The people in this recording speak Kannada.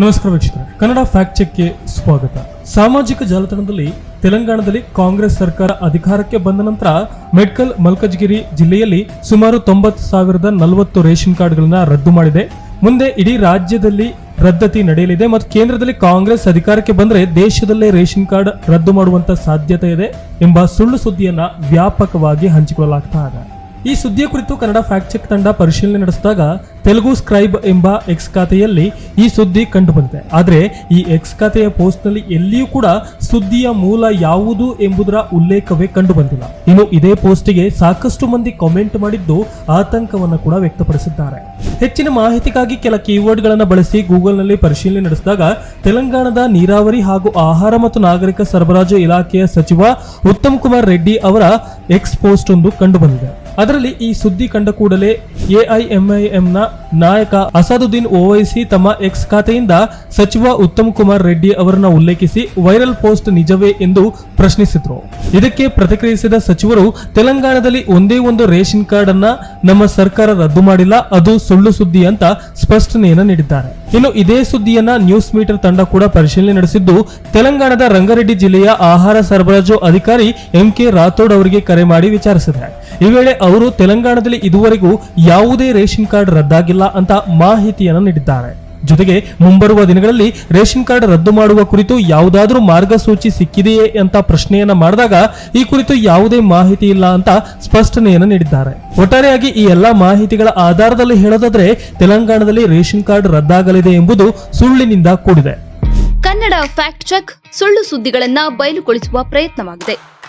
ನಮಸ್ಕಾರ ವೀಕ್ಷಕರೇ. ಕನ್ನಡ ಫ್ಯಾಕ್ಟ್ ಚೆಕ್ಗೆ ಸ್ವಾಗತ. ಸಾಮಾಜಿಕ ಜಾಲತಾಣದಲ್ಲಿ ತೆಲಂಗಾಣದಲ್ಲಿ ಕಾಂಗ್ರೆಸ್ ಸರ್ಕಾರ ಅಧಿಕಾರಕ್ಕೆ ಬಂದ ನಂತರ ಮೆಡ್ಕಲ್ ಮಲ್ಕಜ್ಗಿರಿ ಜಿಲ್ಲೆಯಲ್ಲಿ ಸುಮಾರು ತೊಂಬತ್ತು ಸಾವಿರದ ನಲವತ್ತು ರೇಷನ್ ಕಾರ್ಡ್ಗಳನ್ನು ರದ್ದು ಮಾಡಿದೆ. ಮುಂದೆ ಇಡೀ ರಾಜ್ಯದಲ್ಲಿ ರದ್ದತಿ ನಡೆಯಲಿದೆ ಮತ್ತು ಕೇಂದ್ರದಲ್ಲಿ ಕಾಂಗ್ರೆಸ್ ಅಧಿಕಾರಕ್ಕೆ ಬಂದರೆ ದೇಶದಲ್ಲೇ ರೇಷನ್ ಕಾರ್ಡ್ ರದ್ದು ಮಾಡುವಂತ ಸಾಧ್ಯತೆ ಇದೆ ಎಂಬ ಸುಳ್ಳು ಸುದ್ದಿಯನ್ನ ವ್ಯಾಪಕವಾಗಿ ಹಂಚಿಕೊಳ್ಳಲಾಗ್ತಾ ಇದೆ. ಈ ಸುದ್ದಿಯ ಕುರಿತು ಕನ್ನಡ ಫ್ಯಾಕ್ಟ್ ಚೆಕ್ ತಂಡ ಪರಿಶೀಲನೆ ನಡೆಸಿದಾಗ ತೆಲುಗು ಸ್ಕ್ರೈಬ್ ಎಂಬ ಎಕ್ಸ್ ಖಾತೆಯಲ್ಲಿ ಈ ಸುದ್ದಿ ಕಂಡುಬಂದಿದೆ. ಆದರೆ ಈ ಎಕ್ಸ್ ಖಾತೆಯ ಪೋಸ್ಟ್ನಲ್ಲಿ ಎಲ್ಲಿಯೂ ಕೂಡ ಸುದ್ದಿಯ ಮೂಲ ಯಾವುದು ಎಂಬುದರ ಉಲ್ಲೇಖವೇ ಕಂಡು ಬಂದಿಲ್ಲ ಇನ್ನು ಇದೇ ಪೋಸ್ಟಿಗೆ ಸಾಕಷ್ಟು ಮಂದಿ ಕಾಮೆಂಟ್ ಮಾಡಿದ್ದು ಆತಂಕವನ್ನು ಕೂಡ ವ್ಯಕ್ತಪಡಿಸಿದ್ದಾರೆ. ಹೆಚ್ಚಿನ ಮಾಹಿತಿಗಾಗಿ ಕೆಲ ಕೀವರ್ಡ್ಗಳನ್ನು ಬಳಸಿ ಗೂಗಲ್ನಲ್ಲಿ ಪರಿಶೀಲನೆ ನಡೆಸಿದಾಗ ತೆಲಂಗಾಣದ ನೀರಾವರಿ ಹಾಗೂ ಆಹಾರ ಮತ್ತು ನಾಗರಿಕ ಸರಬರಾಜು ಇಲಾಖೆಯ ಸಚಿವ ಉತ್ತಮ್ ಕುಮಾರ್ ರೆಡ್ಡಿ ಅವರ ಎಕ್ಸ್ ಪೋಸ್ಟ್ ಒಂದು ಕಂಡುಬಂದಿದೆ. ಅದರಲ್ಲಿ ಈ ಸುದ್ದಿ ಕಂಡ ಕೂಡಲೇ ಎಐಎಂಐಎಂನ ನಾಯಕ ಅಸಾದುದ್ದೀನ್ ಓವೈಸಿ ತಮ್ಮ ಎಕ್ಸ್ ಖಾತೆಯಿಂದ ಸಚಿವ ಉತ್ತಮ್ ಕುಮಾರ್ ರೆಡ್ಡಿ ಅವರನ್ನ ಉಲ್ಲೇಖಿಸಿ ವೈರಲ್ ಪೋಸ್ಟ್ ನಿಜವೇ ಎಂದು ಪ್ರಶ್ನಿಸಿದ್ರು. ಇದಕ್ಕೆ ಪ್ರತಿಕ್ರಿಯಿಸಿದ ಸಚಿವರು, ತೆಲಂಗಾಣದಲ್ಲಿ ಒಂದೇ ಒಂದು ರೇಷನ್ ಕಾರ್ಡ್ ಅನ್ನ ನಮ್ಮ ಸರ್ಕಾರ ರದ್ದು ಮಾಡಿಲ್ಲ, ಅದು ಸುಳ್ಳು ಸುದ್ದಿ ಅಂತ ಸ್ಪಷ್ಟನೆಯನ್ನು ನೀಡಿದ್ದಾರೆ. ಇನ್ನು ಇದೇ ಸುದ್ದಿಯನ್ನ ನ್ಯೂಸ್ ಮೀಟರ್ ತಂಡ ಕೂಡ ಪರಿಶೀಲನೆ ನಡೆಸಿದ್ದು, ತೆಲಂಗಾಣದ ರಂಗಾರೆಡ್ಡಿ ಜಿಲ್ಲೆಯ ಆಹಾರ ಸರಬರಾಜು ಅಧಿಕಾರಿ ಎಂ ಕೆ ರಾಥೋಡ್ ಅವರಿಗೆ ಕರೆ ಮಾಡಿ ವಿಚಾರಿಸಿದೆ. ಈ ವೇಳೆ ಅವರು ತೆಲಂಗಾಣದಲ್ಲಿ ಇದುವರೆಗೂ ಯಾವುದೇ ರೇಷನ್ ಕಾರ್ಡ್ ರದ್ದಾಗಿಲ್ಲ ಅಂತ ಮಾಹಿತಿಯನ್ನು ನೀಡಿದ್ದಾರೆ. ಜೊತೆಗೆ ಮುಂಬರುವ ದಿನಗಳಲ್ಲಿ ರೇಷನ್ ಕಾರ್ಡ್ ರದ್ದು ಮಾಡುವ ಕುರಿತು ಯಾವುದಾದ್ರೂ ಮಾರ್ಗಸೂಚಿ ಸಿಕ್ಕಿದೆಯೇ ಅಂತ ಪ್ರಶ್ನೆಯನ್ನ ಮಾಡಿದಾಗ ಈ ಕುರಿತು ಯಾವುದೇ ಮಾಹಿತಿ ಇಲ್ಲ ಅಂತ ಸ್ಪಷ್ಟನೆಯನ್ನು ನೀಡಿದ್ದಾರೆ. ಒಟ್ಟಾರೆಯಾಗಿ ಈ ಎಲ್ಲಾ ಮಾಹಿತಿಗಳ ಆಧಾರದಲ್ಲಿ ಹೇಳೋದಾದ್ರೆ ತೆಲಂಗಾಣದಲ್ಲಿ ರೇಷನ್ ಕಾರ್ಡ್ ರದ್ದಾಗಲಿದೆ ಎಂಬುದು ಸುಳ್ಳಿನಿಂದ ಕೂಡಿದೆ. ಕನ್ನಡ ಫ್ಯಾಕ್ಟ್ ಚೆಕ್ ಸುಳ್ಳು ಸುದ್ದಿಗಳನ್ನ ಬಯಲುಗೊಳಿಸುವ ಪ್ರಯತ್ನವಾಗಿದೆ.